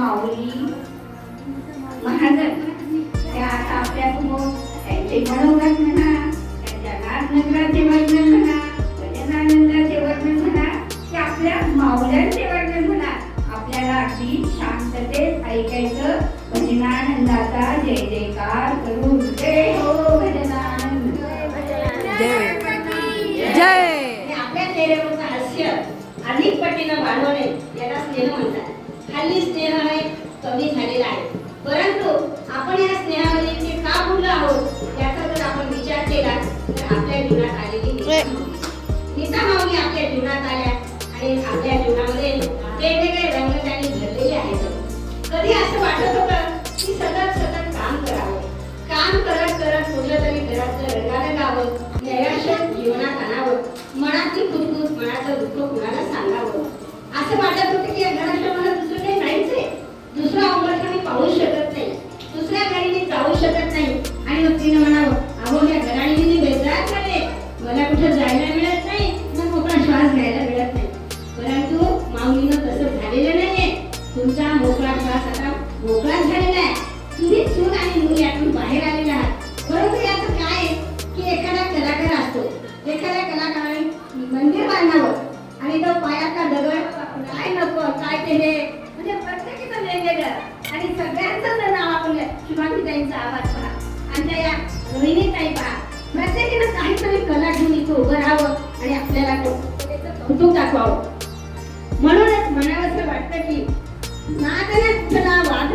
माऊली महाजन. त्या आता आपल्यासमोर त्यांचे मनोगत म्हणा त्यांच्या नाथनगराचे वर्णन म्हणा भजनानंदाचे वर्णन म्हणा की आपल्या माऊल्यांचे वर्णन म्हणा. आपल्याला अगदी शांततेत ऐकायचं. भजनानंदाचा जय जयकार करून. जय हो भजनानंद जय. आणि आपल्या चेहऱ्यावरचं हास्य अधिक पटीनं वाढवणे याला स्नेह म्हणतात. हल्ली स्नेह आहे कमी झालेला आहे. परंतु आपण या स्नेहामध्ये का बुडलो आहोत याचा जर आपण विचार केला तर आपल्या जीवनात आलेली नीता माऊली. आपल्या जीवनात आल्या आणि आपल्या जीवनामध्ये वेगवेगळे रंग त्यांनी भरलेले आहेत कधी असं वाटत होतं की सतत सतत काम करावं? काम करत करत कुठलं तरी घरातलं रंगानं गावं नैराश्य जीवनात आणावं मनातली कुतकुत मनाचं दुःख कुणाला सांगावं? असं वाटत होतं की या घरातलं मला दुसरं काही नाहीच आहे दुसरा अंबरखा मी पाहू शकत नाही. दुसऱ्या घरी मी जाऊ शकत नाही. आणि मग तिने म्हणावं केले. म्हणजे प्रत्येकीचं वेगवेगळं. आणि सगळ्यांचं जर नाव आपण शुभांगी ताईंचा आवाज पहा. आमच्या या रोहिणी ताई पहा प्रत्येकीनं काहीतरी कला घेऊन इथं उभं राहावं आणि आपल्याला त्याचं कौतुक दाखवावं. म्हणूनच म्हणावं असं वाटतं की नादने कुठला वाद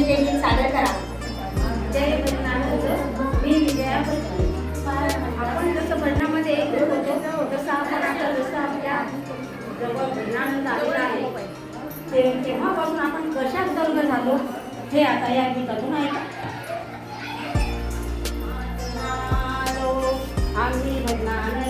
आहेत त्यांनी ते गीत सादर करा. जय मी विजया आपण जसं एकत्र होतो तसं आपण आता जसं आपल्या आलेला आहे ते तेव्हापासून आपण कशात दंग झालो हे आता या गीतातून ऐका आम्ही भजनानंदाच्या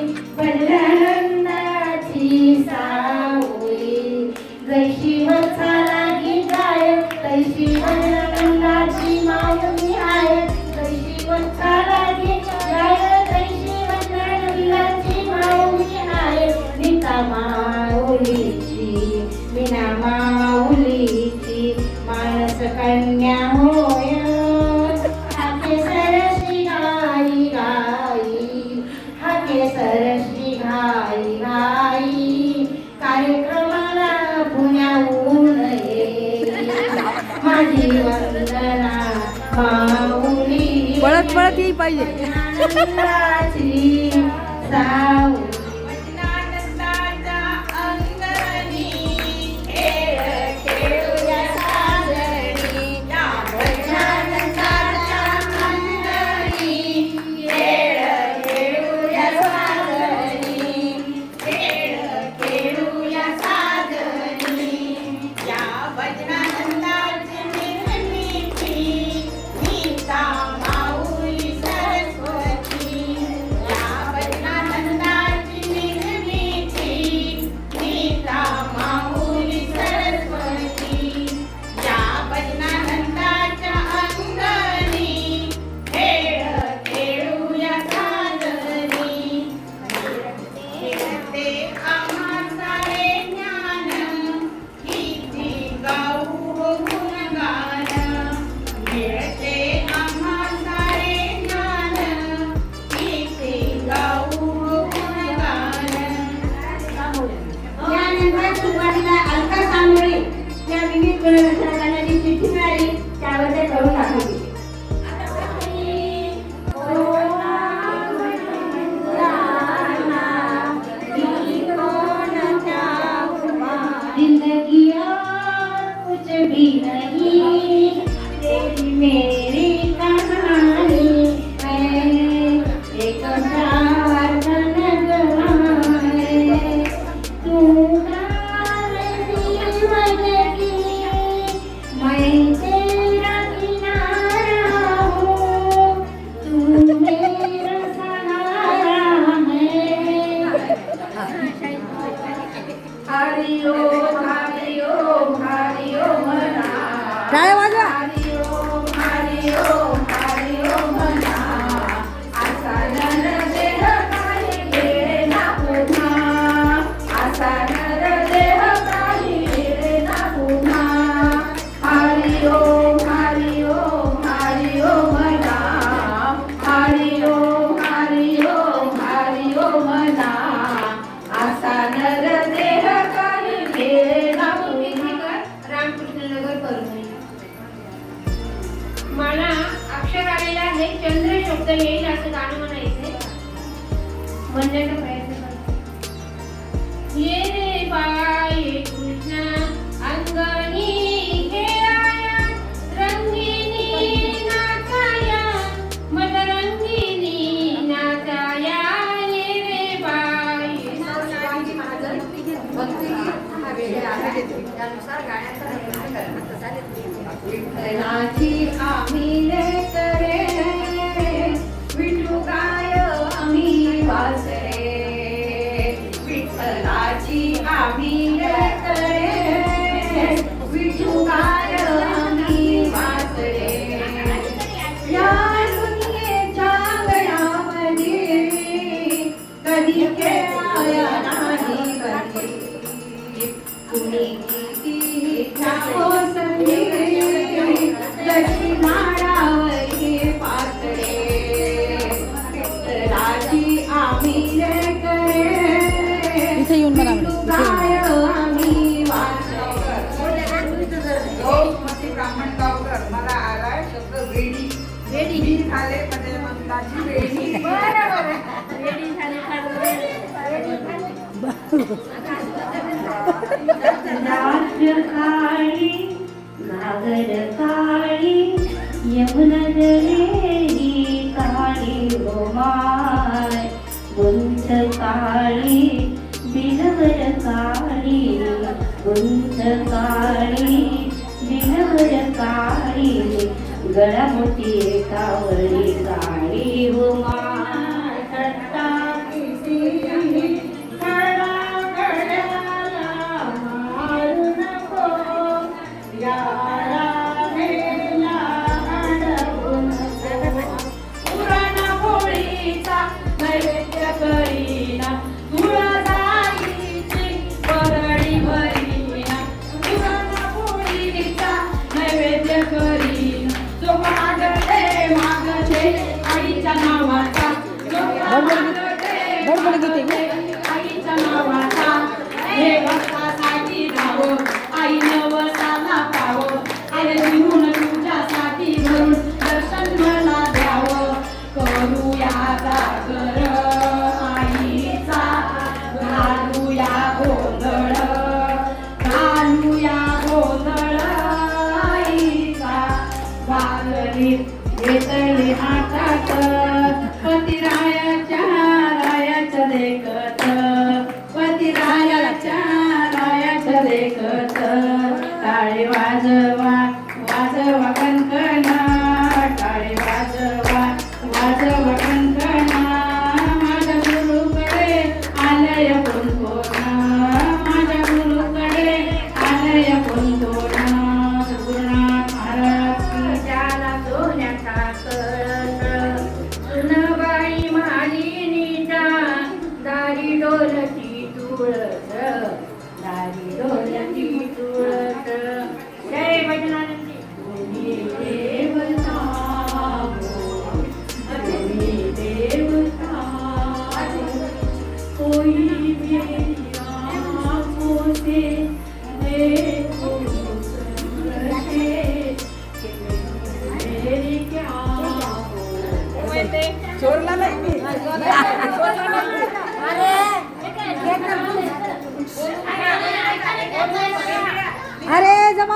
哈哈哈。मिळाली करून दाखवतो 来，王俊 त्यानुसार गाण्याचा निर्माण आम्ही ब्राह्मण गावकर मला आलाय शब्द वेणी. वेणी. झाले म्हणजे मंदाची वेणी. वेणी झाले काळी नागर काळी यमुन जलेली काळी गोमाय गुंत काळी बिलवर काळी गुंत काळी कावळी गळा मोठी कावळी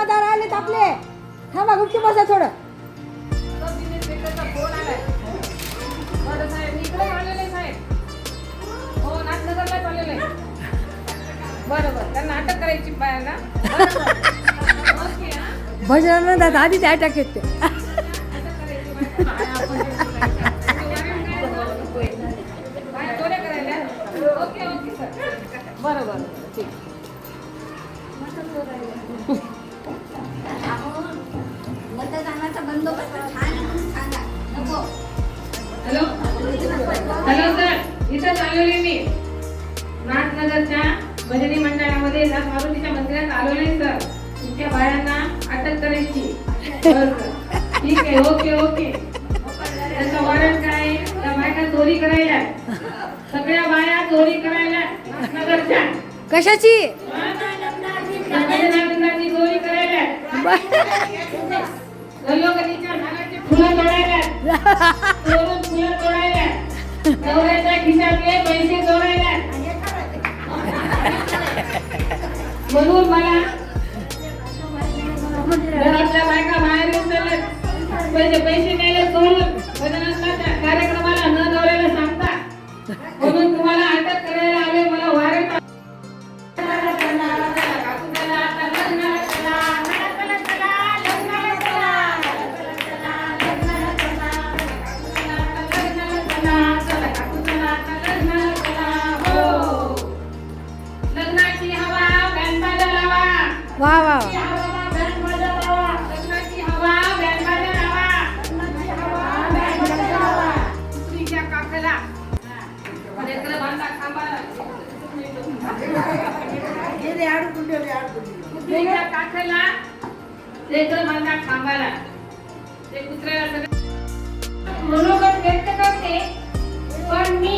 जमादार आलेत आपले. थांबा गुपची बसा थोडं. बरोबर साहेब हो त्यांना अटक करायची पाय ना भजनानं दादा आधीच अटक येते. बरोबर. हॅलो सर इथं आलेले मी. नाथनगरच्या भजनी मंडळामध्ये मारुतीच्या मंदिरात आलेले सर. तुमच्या बायांना अटक करायची. ठीक आहे ओके ओके. त्याचं वॉरंट काय? त्या बायका चोरी करायला. सगळ्या बाया चोरी करायला नाथनगरच्या. कशाची? चोरी करायला. फुलं तोडायला फुलं तोडायला. नवऱ्याच्या खिशातले पैसे चोरायला म्हणून मला घरातल्या बायका बाहेर येऊन म्हणजे पैसे पैसे नेले सोडून भजनाच्या कार्यक्रमाला न नवऱ्याला सांगता. म्हणून तुम्हाला अटक करायला आले मला वारंट वा वा लेकरं बांधा खांबाला ते कुत्र्याला सगळं मनोगत व्यक्त करते पण मी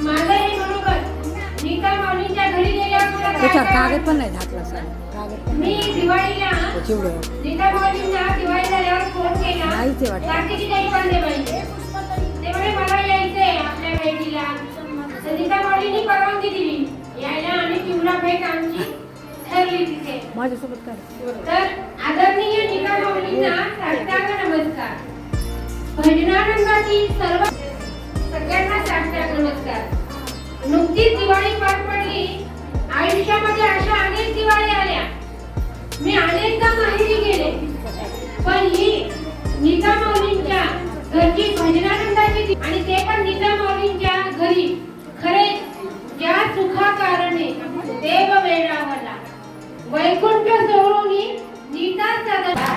माझं हे मनोगत नीता माऊलींच्या घरी गेल्यावर मला काय त्याच्यावर काय कागद पण नाही घातला सर कागद पण मी दिवाळीला चिवडं नीता माऊलींना दिवाळी झाल्यावर फोन केला नाही ते वाटतं. माझ्यासोबत काय? तर आदरणीय नीता माऊलींना साष्टांग नमस्कार. भजनानंदाची सर्व सगळ्यांना साष्टांग नमस्कार. नुकतीच दिवाळी पार पडली. आयुष्यामध्ये अशा अनेक दिवाळी आल्या. मी अनेकदा माहेरी गेले पण ही नीता माऊलींच्या घरची भजनानंदाची आणि ते पण नीता माऊलींच्या घरी. खरे ज्या सुखा कारणे देव वेळावला वैकुंठ सोडून नीता सदा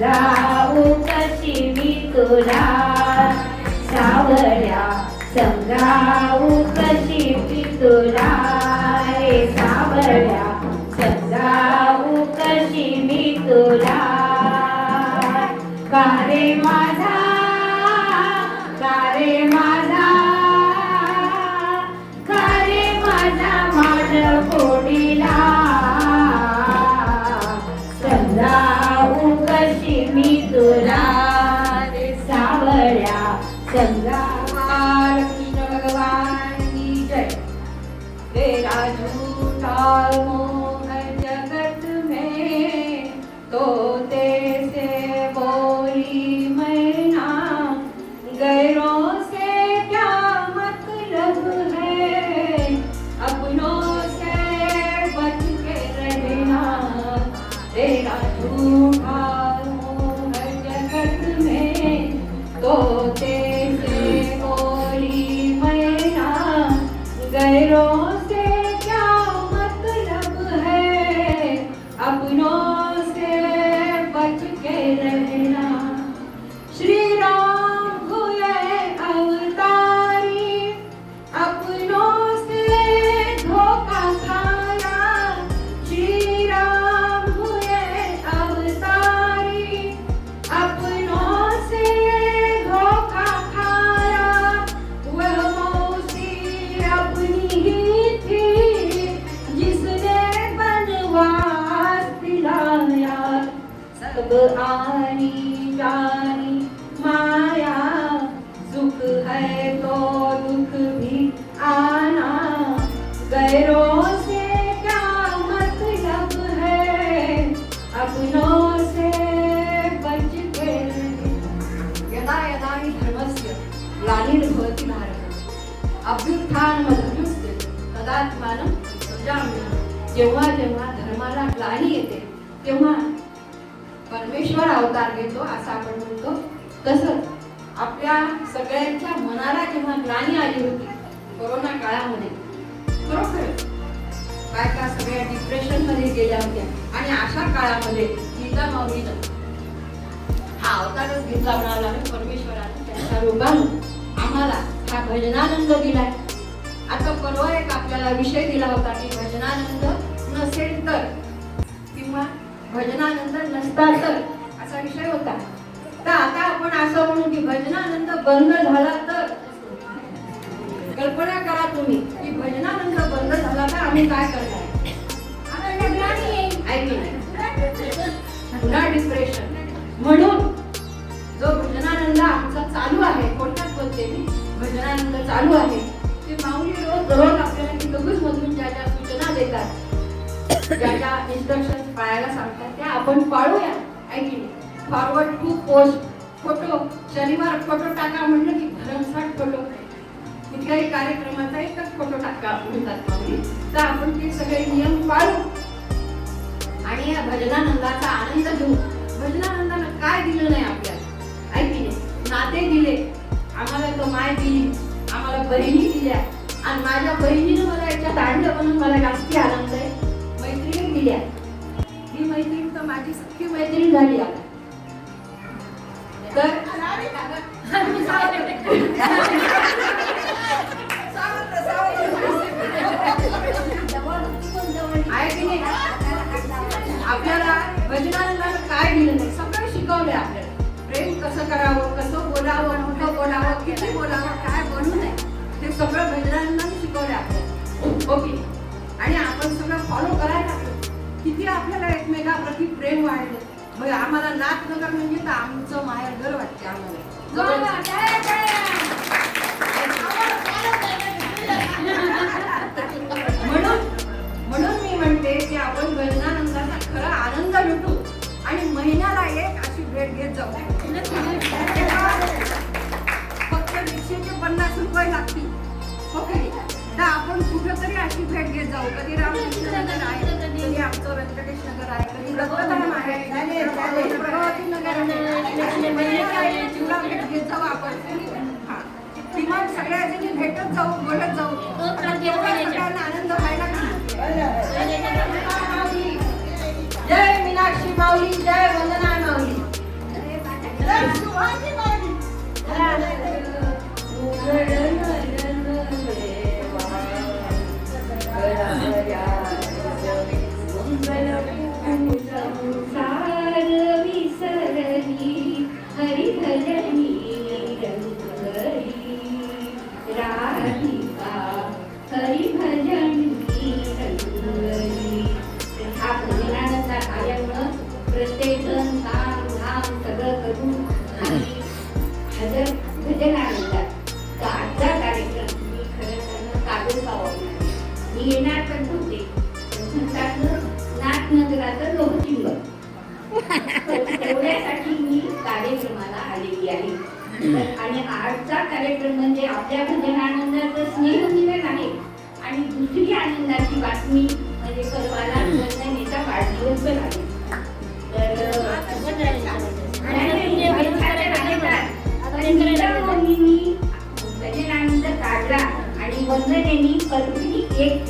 जाऊ कशी मी तुला सावऱ्या समजाऊ कशी मी तुला रे सावळ्या तेरा झूठा सब आनी जानी, माया सुख है तो दुख भी आना गैरों से क्या मतलब है अपनों से बच के। यदा यदा हि धर्मस्य ग्लानिर्भवति भारत अभ्युत्थानमधर्मस्य तदात्मानं सृजाम्यहम्. जेव्हा जेव्हा ईश्वर अवतार घेतो असं आपण म्हणतो. तसंच आपल्या सगळ्यांच्या मनाला जेव्हा ग्लानी आली होती कोरोना काळामध्ये खरोखर बायका सगळ्या डिप्रेशनमध्ये गेल्या होत्या आणि अशा काळामध्ये सीता माऊलीनं हा अवतारच घेतला म्हणाला परमेश्वरानं त्यांच्या रूपानं आम्हाला हा भजनानंद दिलाय. आता परवा एक आपल्याला विषय दिला होता की भजनानंद नसेल तर किंवा भजनानंद नसता तर आजचा विषय होता. तर आता आपण असं म्हणू की भजनानंद बंद झाला तर? कल्पना करा तुम्ही की भजनानंद बंद झाला तर आम्ही काय करणार? नाही. पुन्हा डिप्रेशन म्हणून जो भजनानंद आमचा चालू आहे कोणत्याच बोलते मी भजनानंद चालू आहे. ते माऊली रोज रोज आपल्याला किलोबूज मधून ज्या ज्या सूचना देतात ज्या ज्या इन्स्ट्रक्शन पाळायला सांगतात त्या आपण पाळूया. ऐकली. फॉरवर्ड टू पोस्ट फोटो शनिवार फोटो टाका म्हणलं की भरमसाठ फोटो. कुठल्याही कार्यक्रमाचा एकच फोटो टाका म्हणतात तर आपण ते सगळे नियम पाळू. आणि या भजनानंदाचा आनंद घेऊ. भजनानंदानं काय दिलं नाही आपल्याला? ऐकली. नाते दिले. आम्हाला तो माय दिली. आम्हाला बहिणी दिल्या. आणि माझ्या बहिणीनं मला याच्यात आणलं म्हणून मला जास्ती आनंद आहे. मैत्रिणी दिल्या. माझी सख्खी मैत्रीण झाली आता. तर आपल्याला भजनानंदानं काय दिलं नाही. सगळं शिकवलंय आपल्याला. प्रेम कसं करावं कसं बोलावं कुठं बोलावं किती बोलावं काय बनू नये ते सगळं भजनानंदानं शिकवलंय आपल्याला. ओके. आणि आपण सगळं फॉलो किती आपल्याला एकमेकाप्रती प्रेम वाढलं. मग आम्हाला नाथनगर म्हणजे तर आमचं माहेर घर वाटते आम्हाला. म्हणून म्हणून मी म्हणते की आपण भजनानंदाचा खरा आनंद लुटू आणि महिन्याला एक अशी भेट घेत जाऊ. फक्त रिक्षेचे पन्नास रुपये लागतील. ओके तर आपण कुठेतरी अशी भेट घेत जाऊ. कधी रामकृष्ण नगर आहे कधी आमचं व्यंकटेश नगर आहे कधी रत्नधाम आहे. प्रभावती नगर आहे भेट घेत जाऊ आपण. हा. किमान सगळ्या जणी भेटत जाऊ बोलत जाऊ. तेवढा सगळ्यांना आनंद व्हायला जय मीनाक्षी माऊली जय वंदना माऊली. Okay.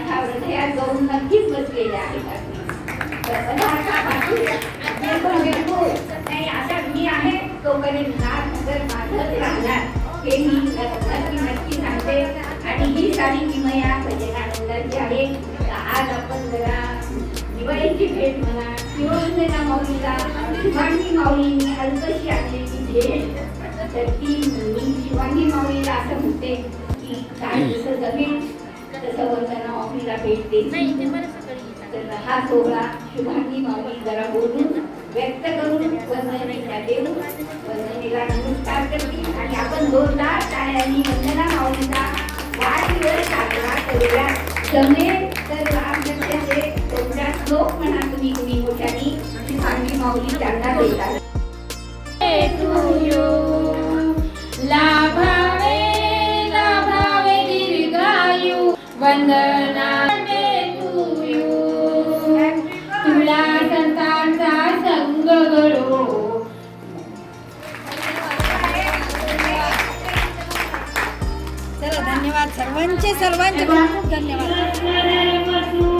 माझ्या हृदयात जाऊन नक्कीच बसलेल्या आहेत मी आहे तोपर्यंत माझंच राहणार हे मी नक्की सांगते. आणि ही सारी किमया भजनानंदाची आहे. आज आपण जरा दिवाळीची भेट म्हणा किंवा माऊलीला शिवांगी माऊलींनी अल्पशी आणलेली भेट. तर ती मी शिवांगी माऊलीला असं म्हणते की काय जसं जमेल. तसं भेट तर हा सोहळा शुभांगी माऊली जरा बोलून व्यक्त करून वंदनेला वंदनेला नमस्कार करतील आणि आपण जोरदार टाळ्यांनी वंदना माऊलीचा वाढदिवस साजरा करूया. जमेल तर रामदत्ताचे दोनदा श्लोक म्हणा तुम्ही कुणी मोठ्यानी शुभांगी माऊली त्यांना देतात. सर्वांचे सर्वांचे खूप खूप धन्यवाद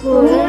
school.